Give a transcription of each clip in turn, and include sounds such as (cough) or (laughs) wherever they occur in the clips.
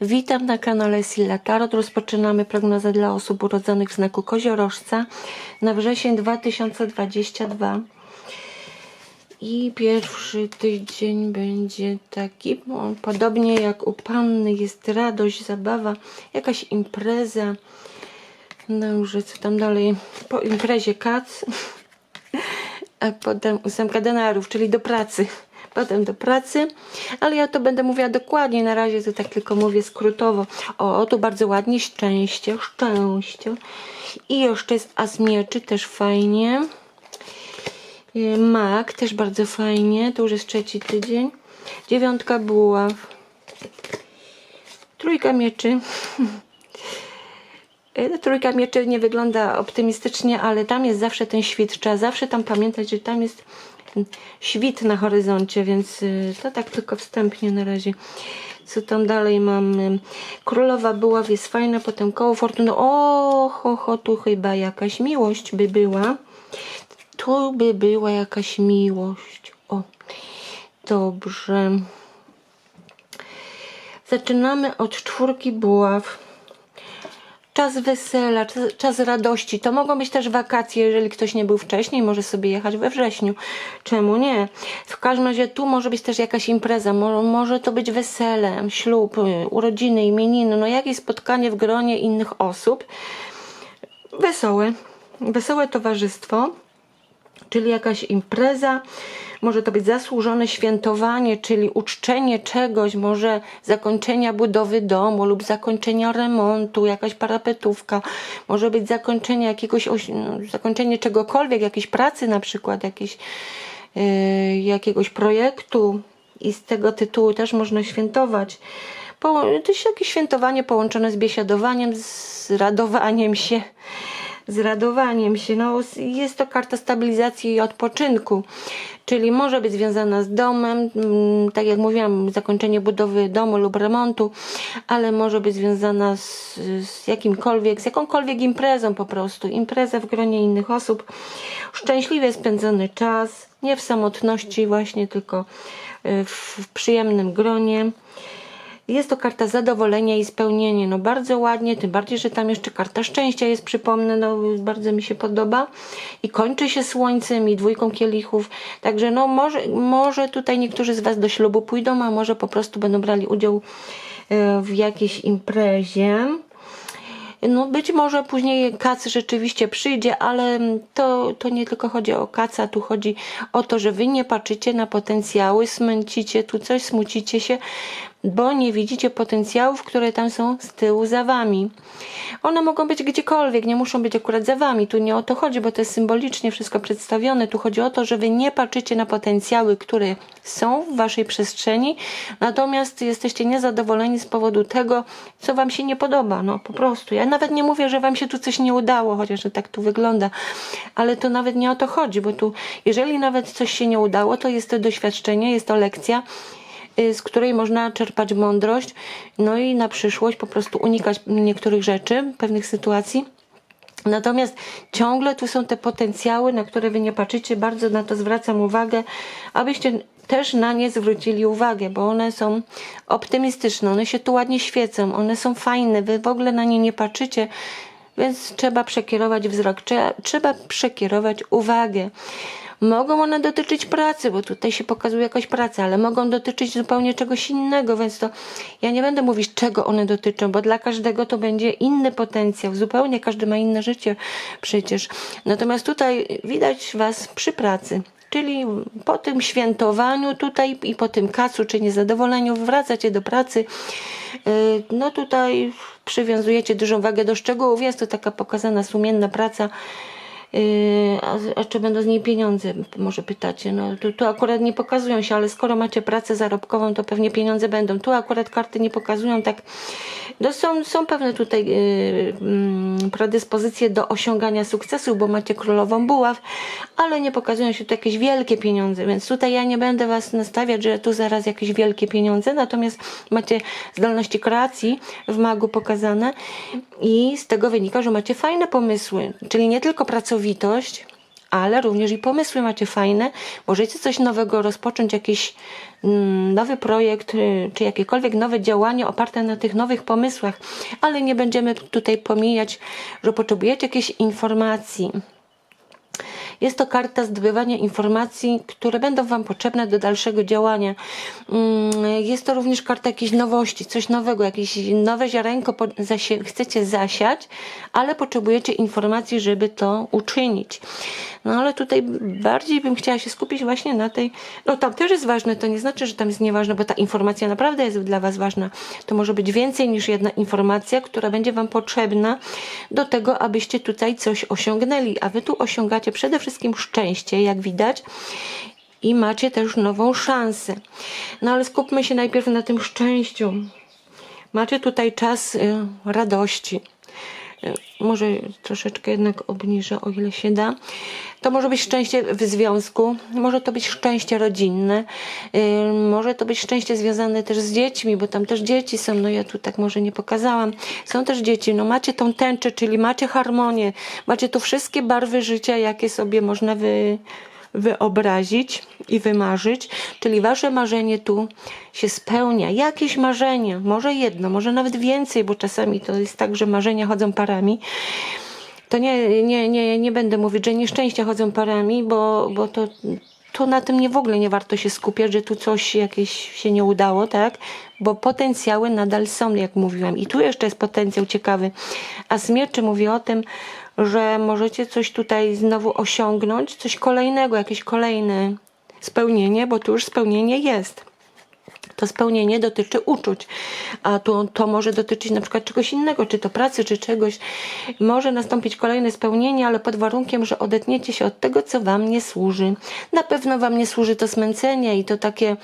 Witam na kanale Silla Tarot. Rozpoczynamy prognozę dla osób urodzonych w znaku koziorożca na wrzesień 2022. I pierwszy tydzień będzie taki, no, podobnie jak u Panny, jest radość, zabawa, jakaś impreza. No, że co tam dalej? Po imprezie kac, (laughs) a potem ósemka denarów, czyli do pracy. Potem do pracy, ale ja to będę mówiła dokładnie, na razie to tak tylko mówię skrótowo. O, tu bardzo ładnie, szczęście, szczęście. I jeszcze jest as mieczy, też fajnie. Y, Mak, też bardzo fajnie, to już jest trzeci tydzień. Dziewiątka buław. Trójka mieczy. Y, (laughs) Trójka mieczy nie wygląda optymistycznie, ale tam jest zawsze ten świt. Trzeba zawsze tam pamiętać, że tam jest świt na horyzoncie, więc y, to tak tylko wstępnie na razie. Co tam dalej mamy? Królowa Buław jest fajna, potem koło fortuny. O, ho, ho, tu chyba jakaś miłość by była. Tu by była jakaś miłość. O, dobrze. Zaczynamy od czwórki buław. Czas wesela, czas, czas radości. To mogą być też wakacje, jeżeli ktoś nie był wcześniej, może sobie jechać we wrześniu. Czemu nie? W każdym razie tu może być też jakaś impreza, mo, może to być wesele, ślub, y, urodziny, imieniny, no jakieś spotkanie w gronie innych osób. Wesołe, wesołe towarzystwo czyli jakaś impreza, może to być zasłużone świętowanie, czyli uczczenie czegoś, może zakończenia budowy domu lub zakończenia remontu, jakaś parapetówka, może być zakończenie jakiegoś, oś- no, zakończenie czegokolwiek, jakiejś pracy na przykład, jakieś, yy, jakiegoś projektu i z tego tytułu też można świętować. Po, to jest jakieś świętowanie połączone z biesiadowaniem, z radowaniem się z radowaniem się. No, jest to karta stabilizacji i odpoczynku, czyli może być związana z domem, mm, tak jak mówiłam, zakończenie budowy domu lub remontu, ale może być związana z, z jakimkolwiek, z jakąkolwiek imprezą po prostu. Impreza w gronie innych osób. Szczęśliwie spędzony czas, nie w samotności właśnie, tylko y, w, w przyjemnym gronie. Jest to karta zadowolenia i spełnienia. No bardzo ładnie, tym bardziej, że tam jeszcze karta szczęścia jest, przypomnę, no bardzo mi się podoba. I kończy się słońcem i dwójką kielichów. Także no może, może tutaj niektórzy z Was do ślubu pójdą, a może po prostu będą brali udział e, w jakiejś imprezie. No być może później kac rzeczywiście przyjdzie, ale to, to nie tylko chodzi o kaca, tu chodzi o to, że wy nie patrzycie na potencjały, smęcicie tu coś, smucicie się, bo nie widzicie potencjałów, które tam są z tyłu za wami. One mogą być gdziekolwiek, nie muszą być akurat za wami. Tu nie o to chodzi, bo to jest symbolicznie wszystko przedstawione. Tu chodzi o to, że wy nie patrzycie na potencjały, które są w waszej przestrzeni, natomiast jesteście niezadowoleni z powodu tego, co wam się nie podoba. No po prostu. Ja nawet nie mówię, że wam się tu coś nie udało, chociaż to tak tu wygląda, ale to nawet nie o to chodzi, bo tu, jeżeli nawet coś się nie udało, to jest to doświadczenie, jest to lekcja z której można czerpać mądrość, no i na przyszłość po prostu unikać niektórych rzeczy, pewnych sytuacji. Natomiast ciągle tu są te potencjały, na które wy nie patrzycie, bardzo na to zwracam uwagę, abyście też na nie zwrócili uwagę, bo one są optymistyczne, one się tu ładnie świecą, one są fajne, wy w ogóle na nie nie patrzycie, więc trzeba przekierować wzrok, trzeba, trzeba przekierować uwagę. Mogą one dotyczyć pracy, bo tutaj się pokazuje jakaś praca, ale mogą dotyczyć zupełnie czegoś innego, więc to ja nie będę mówić, czego one dotyczą, bo dla każdego to będzie inny potencjał. Zupełnie każdy ma inne życie przecież. Natomiast tutaj widać Was przy pracy. Czyli po tym świętowaniu tutaj i po tym kacu czy niezadowoleniu wracacie do pracy. Yy, No tutaj przywiązujecie dużą wagę do szczegółów. Jest to taka pokazana sumienna praca. Yy, a, czy będą z niej pieniądze? Może pytacie. No tu, tu akurat nie pokazują się, ale skoro macie pracę zarobkową, to pewnie pieniądze będą. Tu akurat karty nie pokazują tak. No są, są pewne tutaj yy, mm, predyspozycje do osiągania sukcesu, bo macie królową buław, ale nie pokazują się tu jakieś wielkie pieniądze, więc tutaj ja nie będę was nastawiać, że tu zaraz jakieś wielkie pieniądze, natomiast macie zdolności kreacji w magu pokazane i z tego wynika, że macie fajne pomysły, czyli nie tylko pracowitość, ale również i pomysły macie fajne. Możecie coś nowego rozpocząć, jakieś mm, nowy projekt, y, czy jakiekolwiek nowe działanie oparte na tych nowych pomysłach, ale nie będziemy tutaj pomijać, że potrzebujecie jakiejś informacji. Jest to karta zdobywania informacji, które będą Wam potrzebne do dalszego działania. Mm, Jest to również karta jakiejś nowości, coś nowego, jakieś nowe ziarenko chcecie zasiać, ale potrzebujecie informacji, żeby to uczynić. No ale tutaj bardziej bym chciała się skupić właśnie na tej. No tam też jest ważne, to nie znaczy, że tam jest nieważne, bo ta informacja naprawdę jest dla Was ważna. To może być więcej niż jedna informacja, która będzie Wam potrzebna do tego, abyście tutaj coś osiągnęli. A Wy tu osiągacie przede wszystkim szczęście, jak widać. I macie też nową szansę. No ale skupmy się najpierw na tym szczęściu. Macie tutaj czas y, radości. Y, Może troszeczkę jednak obniżę, o ile się da. To może być szczęście w związku, może to być szczęście rodzinne, y, może to być szczęście związane też z dziećmi, bo tam też dzieci są, no ja tu tak może nie pokazałam. Są też dzieci, no macie tą tęczę, czyli macie harmonię, macie tu wszystkie barwy życia, jakie sobie można wy, wyobrazić i wymarzyć, czyli wasze marzenie tu się spełnia. Jakieś marzenie, może jedno, może nawet więcej, bo czasami to jest tak, że marzenia chodzą parami. To nie, nie, nie, nie będę mówić, że nieszczęścia chodzą parami, bo, bo to, to na tym nie w ogóle nie warto się skupiać, że tu coś jakieś się nie udało, tak? Bo potencjały nadal są, jak mówiłam. I tu jeszcze jest potencjał ciekawy. A Smierczy mówi o tym, że możecie coś tutaj znowu osiągnąć, coś kolejnego, jakieś kolejne spełnienie, bo tu już spełnienie jest to spełnienie dotyczy uczuć, a to, to może dotyczyć na przykład czegoś innego, czy to pracy, czy czegoś. Może nastąpić kolejne spełnienie, ale pod warunkiem, że odetniecie się od tego, co Wam nie służy. Na pewno Wam nie służy to smęcenie i to takie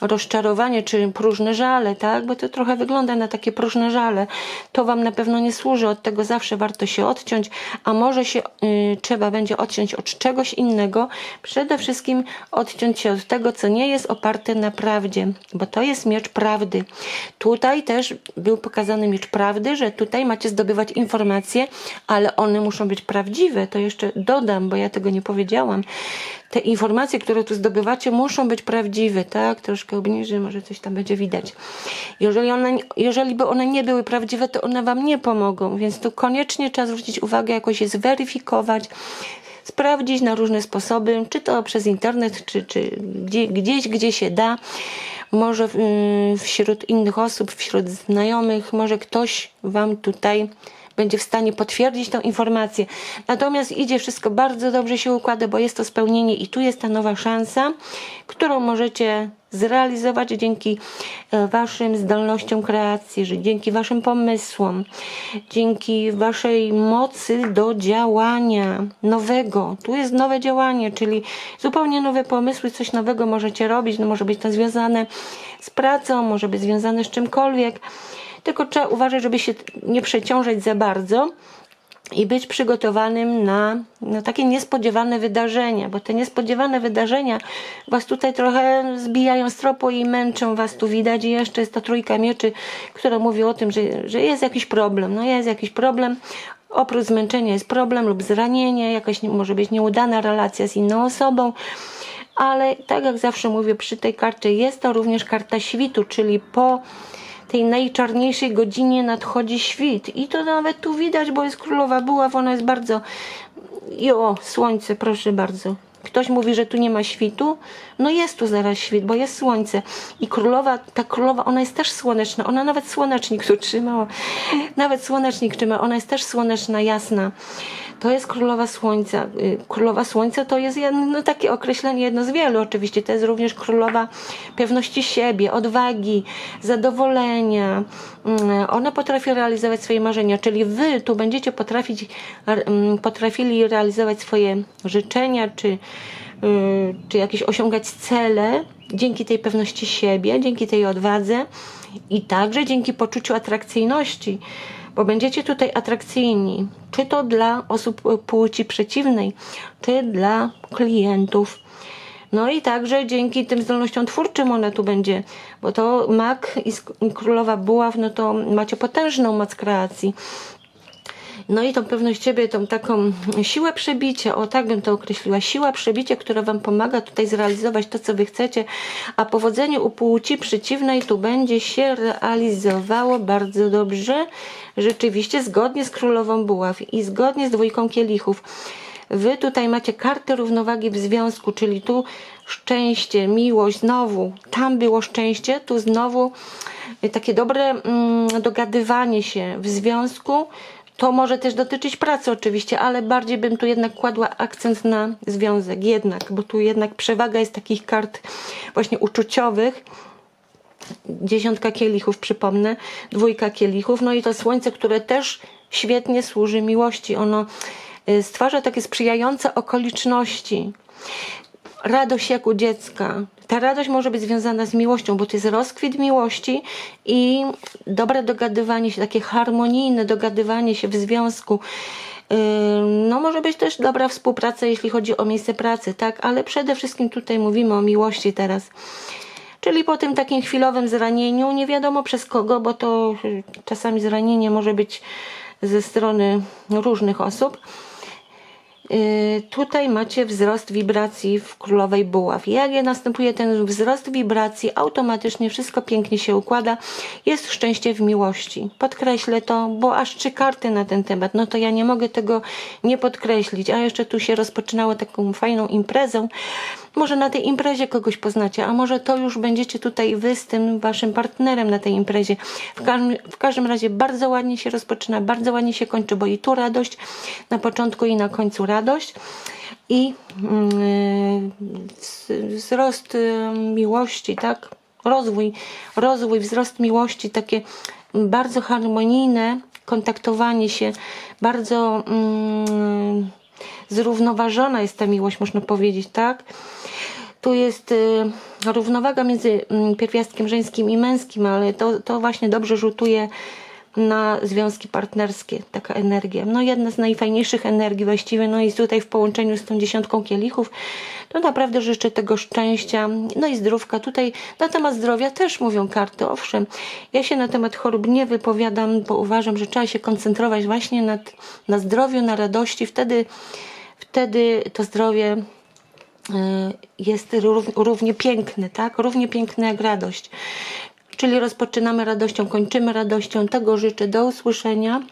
rozczarowanie, czy próżne żale, tak? Bo to trochę wygląda na takie próżne żale. To Wam na pewno nie służy, od tego zawsze warto się odciąć, a może się y, trzeba będzie odciąć od czegoś innego. Przede wszystkim odciąć się od tego, co nie jest oparte na prawdzie, bo to jest miecz prawdy. Tutaj też był pokazany miecz prawdy, że tutaj macie zdobywać informacje, ale one muszą być prawdziwe. To jeszcze dodam, bo ja tego nie powiedziałam. Te informacje, które tu zdobywacie, muszą być prawdziwe, tak? Troszkę obniżę, może coś tam będzie widać. Jeżeli, one, jeżeli by one nie były prawdziwe, to one Wam nie pomogą, więc tu koniecznie trzeba zwrócić uwagę, jakoś je zweryfikować, sprawdzić na różne sposoby, czy to przez internet, czy, czy gdzie, gdzieś, gdzie się da. Może y, wśród innych osób, wśród znajomych, może ktoś Wam tutaj będzie w stanie potwierdzić tę informację. Natomiast idzie wszystko bardzo dobrze się układa, bo jest to spełnienie i tu jest ta nowa szansa, którą możecie zrealizować dzięki e, waszym zdolnościom kreacji, że dzięki waszym pomysłom, dzięki waszej mocy do działania nowego. Tu jest nowe działanie, czyli zupełnie nowe pomysły, coś nowego możecie robić. No może być to związane z pracą, może być związane z czymkolwiek. Tylko trzeba uważać, żeby się nie przeciążać za bardzo i być przygotowanym na, na takie niespodziewane wydarzenia, bo te niespodziewane wydarzenia was tutaj trochę zbijają z tropu i męczą was tu widać. I jeszcze jest ta trójka mieczy, która mówi o tym, że, że jest jakiś problem, no jest jakiś problem, oprócz zmęczenia jest problem lub zranienie, jakaś może być nieudana relacja z inną osobą, ale tak jak zawsze mówię przy tej karcie jest to również karta świtu, czyli po tej najczarniejszej godzinie nadchodzi świt. I to nawet tu widać, bo jest królowa buław, ona jest bardzo. I o, słońce, proszę bardzo. Ktoś mówi, że tu nie ma świtu. No jest tu zaraz świt, bo jest słońce. I królowa, ta królowa, ona jest też słoneczna. Ona nawet słonecznik tu trzymała. Nawet słonecznik trzyma. Ona jest też słoneczna, jasna. To jest królowa słońca. Y, Królowa słońca to jest no, takie określenie, jedno z wielu oczywiście. To jest również królowa pewności siebie, odwagi, zadowolenia. Mm, Ona potrafi realizować swoje marzenia, czyli wy tu będziecie potrafić, mm, potrafili realizować swoje życzenia, czy, czy jakieś osiągać cele dzięki tej pewności siebie, dzięki tej odwadze i także dzięki poczuciu atrakcyjności bo będziecie tutaj atrakcyjni, czy to dla osób płci przeciwnej, czy dla klientów. No i także dzięki tym zdolnościom twórczym ona tu będzie, bo to mak i królowa buław, no to macie potężną moc kreacji. No i tą pewność siebie, tą taką siłę przebicia, o tak bym to określiła, siła przebicia, która Wam pomaga tutaj zrealizować to, co Wy chcecie, a powodzenie u płci przeciwnej tu będzie się realizowało bardzo dobrze, rzeczywiście zgodnie z królową buław i zgodnie z dwójką kielichów. Wy tutaj macie kartę równowagi w związku, czyli tu szczęście, miłość, znowu tam było szczęście, tu znowu takie dobre mm, dogadywanie się w związku. To może też dotyczyć pracy oczywiście, ale bardziej bym tu jednak kładła akcent na związek, jednak, bo tu jednak przewaga jest takich kart właśnie uczuciowych. Dziesiątka kielichów, przypomnę, dwójka kielichów, no i to słońce, które też świetnie służy miłości. Ono y, stwarza takie sprzyjające okoliczności. Radość jak u dziecka. Ta radość może być związana z miłością, bo to jest rozkwit miłości i dobre dogadywanie się, takie harmonijne dogadywanie się w związku. No, może być też dobra współpraca, jeśli chodzi o miejsce pracy, tak? Ale przede wszystkim tutaj mówimy o miłości teraz. Czyli po tym takim chwilowym zranieniu, nie wiadomo przez kogo, bo to czasami zranienie może być ze strony różnych osób. Y, Tutaj macie wzrost wibracji w królowej buław. Jak je następuje ten wzrost wibracji, automatycznie wszystko pięknie się układa. Jest szczęście w miłości. Podkreślę to, bo aż trzy karty na ten temat. No to ja nie mogę tego nie podkreślić. A jeszcze tu się rozpoczynało taką fajną imprezą. Może na tej imprezie kogoś poznacie, a może to już będziecie tutaj wy z tym waszym partnerem na tej imprezie. W każdym, w każdym razie bardzo ładnie się rozpoczyna, bardzo ładnie się kończy, bo i tu radość na początku i na końcu radość. I wz- wzrost y, miłości, tak? Rozwój, rozwój, wzrost miłości, takie bardzo harmonijne kontaktowanie się, bardzo mm, zrównoważona jest ta miłość, można powiedzieć, tak? Tu jest y, równowaga między mm, pierwiastkiem żeńskim i męskim, ale to, to właśnie dobrze rzutuje na związki partnerskie, taka energia. No jedna z najfajniejszych energii właściwie, no i tutaj w połączeniu z tą dziesiątką kielichów, to naprawdę życzę tego szczęścia, no i zdrówka. Tutaj na temat zdrowia też mówią karty, owszem. Ja się na temat chorób nie wypowiadam, bo uważam, że trzeba się koncentrować właśnie nad, na zdrowiu, na radości. Wtedy, wtedy to zdrowie y, jest rów- równie piękny, tak? Równie piękny jak radość. Czyli rozpoczynamy radością, kończymy radością. Tego życzę. Do usłyszenia.